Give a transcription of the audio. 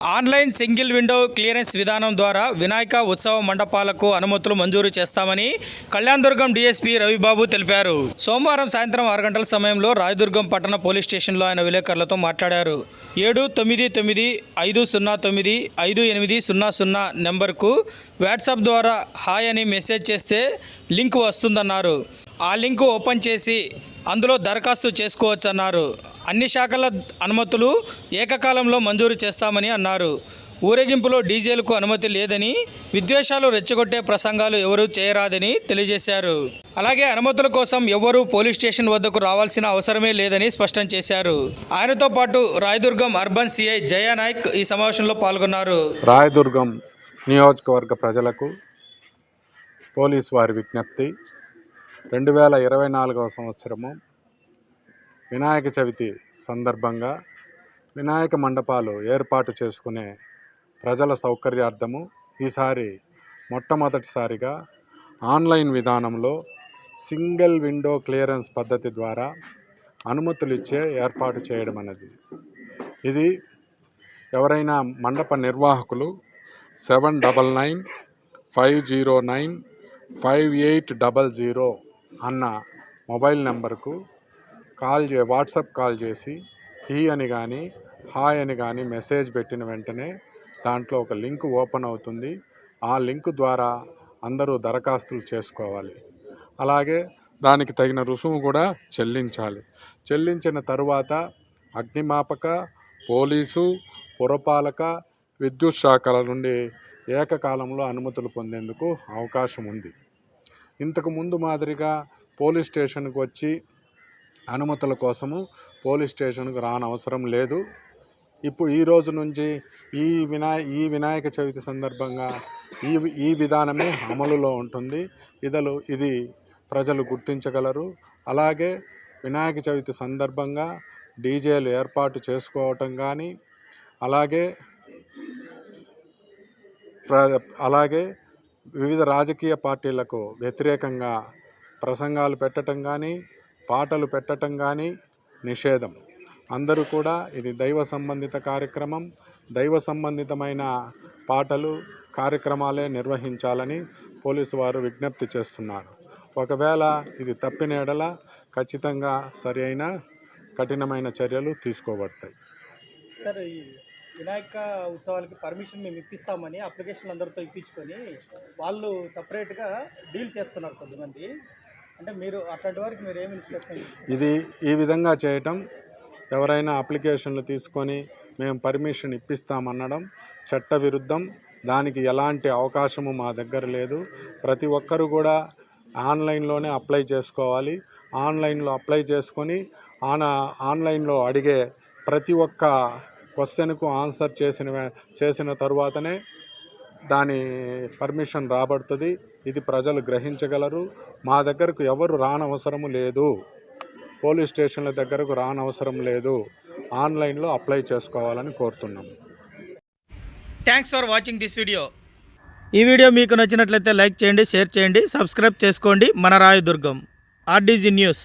Online single window clearance విధానం ద్వారా వినాయక ఉత్సవ మండపాలకు అనుమతులు మంజూరు చేస్తామని కళ్యాణదుర్గం డీఎస్పీ రవిబాబు తెలిపారు. సోమవారం సాయంత్రం ఆరు గంటల సమయంలో రాయదుర్గం పట్టణ పోలీస్ స్టేషన్లో ఆయన విలేకరులతో మాట్లాడారు. ఏడు తొమ్మిది తొమ్మిది ఐదు సున్నా తొమ్మిది ఐదు ఎనిమిది సున్నా సున్నా నెంబర్కు వాట్సాప్ ద్వారా హాయ్ అని మెసేజ్ చేస్తే లింక్ వస్తుందన్నారు. ఆ లింక్ ఓపెన్ చేసి అందులో దరఖాస్తు చేసుకోవచ్చన్నారు. అన్ని శాఖల అనుమతులు ఏకకాలంలో మంజూరు చేస్తామని అన్నారు. ఊరేగింపులో డీజేలకు అనుమతి లేదని విద్వేషాలు రెచ్చగొట్టే ప్రసంగాలు ఎవరూ చేయరాదని తెలియజేశారు. అలాగే అనుమతుల కోసం ఎవరూ పోలీస్ స్టేషన్ వద్దకు రావాల్సిన అవసరమే లేదని స్పష్టం చేశారు. ఆయనతో పాటు రాయదుర్గం అర్బన్ సిఐ జయానాయక్ ఈ సమావేశంలో పాల్గొన్నారు. రాయదుర్గం నియోజకవర్గ ప్రజలకు పోలీసు వారి విజ్ఞప్తి రెండు వేల ఇరవై నాలుగవ సంవత్సరము వినాయక చవితి సందర్భంగా వినాయక మండపాలు ఏర్పాటు చేసుకునే ప్రజల సౌకర్యార్థము ఈసారి మొట్టమొదటిసారిగా ఆన్లైన్ విధానంలో సింగిల్ విండో క్లియరెన్స్ పద్ధతి ద్వారా అనుమతులు ఇచ్చే ఏర్పాటు చేయడం అనేది. ఇది ఎవరైనా మండప నిర్వాహకులు seven double nine five zero nine five eight double zero అన్న మొబైల్ నెంబర్కు కాల్ చే వాట్సాప్ కాల్ చేసి హీ అని కానీ హాయ్ అని కానీ మెసేజ్ పెట్టిన వెంటనే దాంట్లో ఒక లింక్ ఓపెన్ అవుతుంది. ఆ లింక్ ద్వారా అందరూ దరఖాస్తులు చేసుకోవాలి. అలాగే దానికి తగిన రుసుము కూడా చెల్లించాలి. చెల్లించిన తరువాత అగ్నిమాపక పోలీసు పురపాలక విద్యుత్ శాఖల నుండి ఏకకాలంలో అనుమతులు పొందేందుకు అవకాశం ఉంది. ఇంతకు ముందు మాదిరిగా పోలీస్ స్టేషన్కు వచ్చి అనుమతుల కోసము పోలీస్ స్టేషన్కు రానవసరం లేదు. ఇప్పుడు ఈ రోజు నుంచి ఈ వినాయ ఈ వినాయక చవితి సందర్భంగా ఈ ఈ విధానమే అమలులో ఉంటుంది. ఇదలు ఇది ప్రజలు గుర్తించగలరు. అలాగే వినాయక చవితి సందర్భంగా డీజేలు ఏర్పాటు చేసుకోవటం కానీ అలాగే ప్ర- అలాగే వివిధ రాజకీయ పార్టీలకు వ్యతిరేకంగా ప్రసంగాలు పెట్టడం కానీ పాటలు పెట్టడం కానీ నిషేధం. అందరూ కూడా ఇది దైవ సంబంధిత కార్యక్రమం. దైవ సంబంధితమైన పాటలు కార్యక్రమాలే నిర్వహించాలని పోలీసు వారు విజ్ఞప్తి చేస్తున్నారు. ఒకవేళ ఇది తప్పిన ఎడల ఖచ్చితంగా సరి అయిన కఠినమైన చర్యలు తీసుకోబడతాయి. వినాయక ఉత్సవాలకి పర్మిషన్ మేము ఇప్పిస్తామని అప్లికేషన్లు అందరితో ఇప్పించుకొని వాళ్ళు సపరేట్గా డీల్ చేస్తున్నారు కొద్దిమంది అంటే మీరు అట్లాంటి వారికి మీరు ఏమి ఇన్స్ట్రక్షన్ ఇది ఈ విధంగా చేయటం ఎవరైనా అప్లికేషన్లు తీసుకొని మేము పర్మిషన్ ఇప్పిస్తామనడం చట్ట విరుద్ధం దానికి ఎలాంటి అవకాశము మా దగ్గర లేదు. ప్రతి ఒక్కరు కూడా ఆన్లైన్లోనే అప్లై చేసుకోవాలి. ఆన్లైన్లో అప్లై చేసుకొని ఆన ఆన్లైన్లో అడిగే ప్రతి ఒక్క క్వశ్చన్కు ఆన్సర్ చేసిన చేసిన తరువాతనే దాని పర్మిషన్ రాబడుతుంది. ఇది ప్రజలు గ్రహించగలరు. మా దగ్గరకు ఎవరు రానవసరము లేదు. పోలీస్ స్టేషన్ల దగ్గరకు రానవసరం లేదు. ఆన్లైన్లో అప్లై చేసుకోవాలని కోరుతున్నాం. Thanks for watching this video ఈ వీడియో మీకు నచ్చినట్లయితే లైక్ చేయండి షేర్ చేయండి సబ్స్క్రైబ్ చేసుకోండి. మన రాయదుర్గం. RDG news.